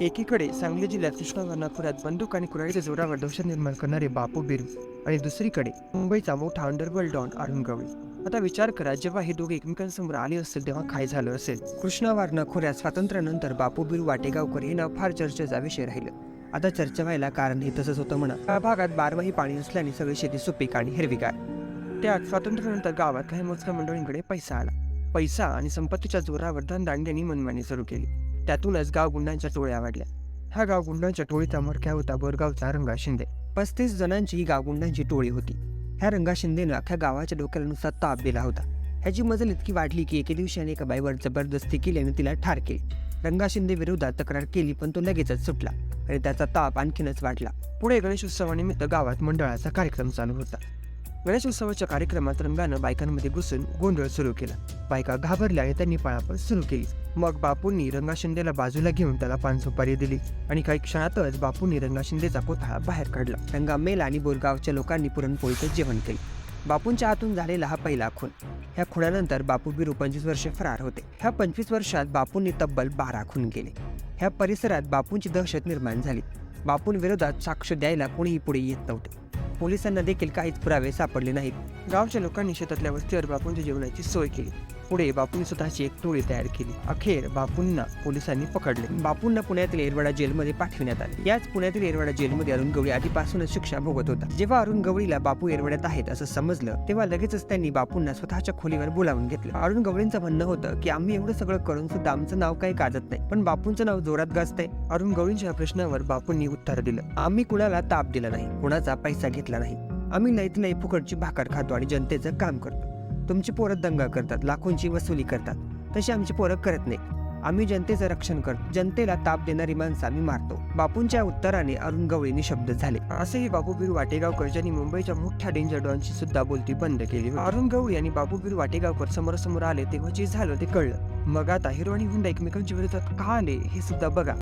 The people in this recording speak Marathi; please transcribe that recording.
एकीकडे सांगली जिल्ह्यात कृष्णा खोऱ्यात बंदूक आणि कुऱ्हाडीच्या जोरावर दहशत निर्माण करणारे बापू बिरू आणि दुसरीकडे मुंबईचा मोठा अंडरवर्ल्ड डॉन अरुण गवळी आता विचार करा जेव्हा हे दोघे एकमेकांसमोर आले असतील तेव्हा काय झालं असेल? कृष्णा खोऱ्यात स्वातंत्र्यानंतर बापू बिरू वाटेगावकर हे नाव फार चर्चेचा विषय राहिलं. आता चर्चा व्हायला कारण हे तसंच होतं म्हणा. या भागात बारमाही पाणी असल्याने सगळी शेती सुपीक आणि हिरवीगार. त्यात स्वातंत्र्यानंतर गावात काही मोजक्या मंडळींकडे पैसा आला. पैसा आणि संपत्तीच्या जोरावर धनदांड्यांनी मनमानी सुरू केली. त्यातूनच गाव गुंडांच्या टोळ्या वाढल्या. ह्या गाव गुंडांच्या टोळीचा मडक्या होता बोरगावचा रंगा शिंदे. पस्तीस जणांची ही गाव गुंडांची टोळी होती. ह्या रंगा शिंदेनं अख्ख्या गावाच्या डोक्याला नुसता ताप दिला होता. ह्याची मजल इतकी वाढली की एके दिवशी एका बाईवर जबरदस्ती केली आणि तिला ठार केली. रंगा शिंदे विरोधात तक्रार केली पण तो लगेचच सुटला आणि त्याचा ताप आणखीनच वाढला. पुढे गणेशोत्सवानिमित्त गावात मंडळाचा कार्यक्रम चालू होता. गणेशोत्सवाच्या कार्यक्रमात रंगानं बायकांमध्ये घुसून गोंधळ सुरू केला. बायका घाबरल्या आणि त्यांनी पळापळ सुरू केली. मग बापूंनी रंगा शिंदेला बाजूला घेऊन त्याला पान सुपारी दिली आणि काही क्षणातच बापूंनी रंगा शिंदेचा कोथळा बाहेर काढला. रंगा मेला आणि बोरगावच्या लोकांनी पुरणपोळीचं जेवण केले. बापूंच्या हातून झालेला हा पहिला खून. ह्या खुणानंतर बापू बिरू पंचवीस वर्षे फरार होते. ह्या पंचवीस वर्षात बापूंनी तब्बल बारा खून केले. ह्या परिसरात बापूंची दहशत निर्माण झाली. बापूंविरोधात साक्ष द्यायला कोणीही पुढे येत नव्हते. पोलिसांना देखील काहीच पुरावे सापडले नाहीत. गावच्या लोकांनी शेतातल्या वस्तीवर बापूंच्या जेवणाची सोय केली. पुढे बापूंनी स्वतःची एक टोळी तयार केली. अखेर बापूंना पोलिसांनी पकडले. बापूंना पुण्यातील एरवाडा जेलमध्ये पाठविण्यात आले. याच पुण्यातील एरवाडा जेलमध्ये अरुण गवळी आधीपासूनच शिक्षा भोगत होता. जेव्हा अरुण गवळीला बापू एरवाड्यात आहेत असं समजलं तेव्हा लगेचच त्यांनी बापूंना स्वतःच्या खोलीवर बोलावून घेतलं. अरुण गवळींचं म्हणणं होतं की आम्ही एवढं सगळं करून सुद्धा आमचं नाव काही गाजत नाही. पण बापूंचं नाव जोरात गाजतंय. अरुण गवळींच्या प्रश्नावर बापूंनी उत्तर दिलं आम्ही कुणाला ताप दिला नाही कुणाचा पैसा घेतला नाही. आम्ही लईत लई फुकटची भाकर खातो आणि जनतेचं काम करतो. तुमची पोरं दंगा करतात लाखोंची वसुली करतात. तशी आमची पोरं करत नाही आम्ही जनतेचं रक्षण करतो. जनतेला ताप देणारी माणसं आम्ही मारतो. बापूंच्या उत्तराने अरुण गवळीने शब्द झाले. असेही बापूबीर वाटेगावकर ज्यांनी मुंबईच्या मोठ्या डेंजर डॉनची सुद्धा बोलती बंद केली अरुण गवळी आणि बापूबीर वाटेगावकर समोरासमोर आले तेव्हा जे झालं ते कळलं. मग आता हिरो आणि हुंडा एकमेकांच्या विरोधात का आले हे सुद्धा बघा.